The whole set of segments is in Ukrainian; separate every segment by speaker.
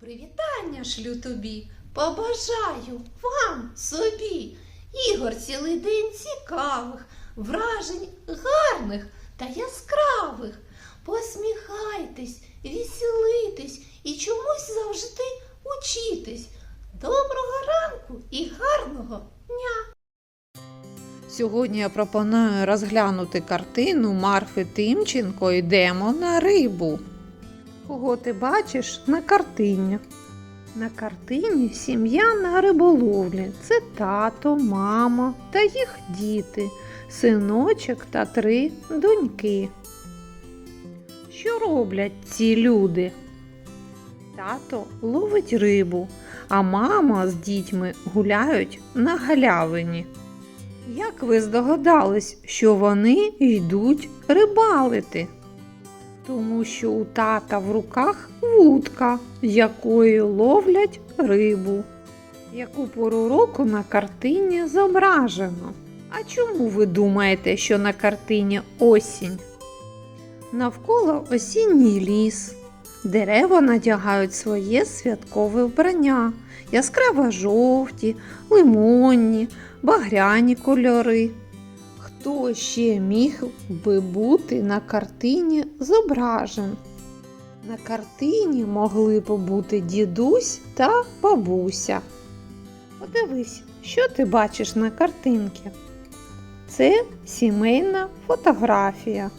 Speaker 1: Привітання шлю тобі, побажаю вам собі. Ігор цілий день цікавих, вражень гарних та яскравих. Посміхайтесь, веселитесь і чомусь завжди учітесь. Доброго ранку і гарного дня!
Speaker 2: Сьогодні я пропоную розглянути картину Марфи Тимченко Йдемо на рибу. Кого ти бачиш на картині? На картині сім'я на риболовлі. Це тато, мама та їх діти, синочок та три доньки. Що роблять ці люди? Тато ловить рибу, а мама з дітьми гуляють на галявині. Як ви здогадались, що вони йдуть рибалити? Тому що у тата в руках вудка, якою ловлять рибу. Яку пору року на картині зображено? А чому ви думаєте, що на картині осінь? Навколо осінній ліс. Дерева надягають своє святкове вбрання, яскраво жовті, лимонні, багряні кольори. Хто ще міг би бути на картині зображен? На картині могли б бути дідусь та бабуся. Подивись, що ти бачиш на картинці? Це сімейна фотографія.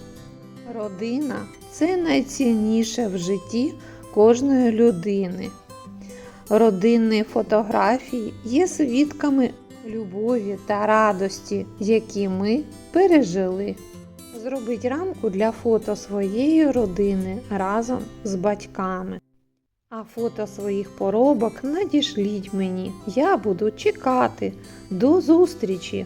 Speaker 2: Родина це найцінніше в житті кожної людини. Родинні фотографії є свідками любові та радості, які ми пережили. Зробіть рамку для фото своєї родини разом з батьками. А фото своїх поробок надішліть мені. Я буду чекати. До зустрічі!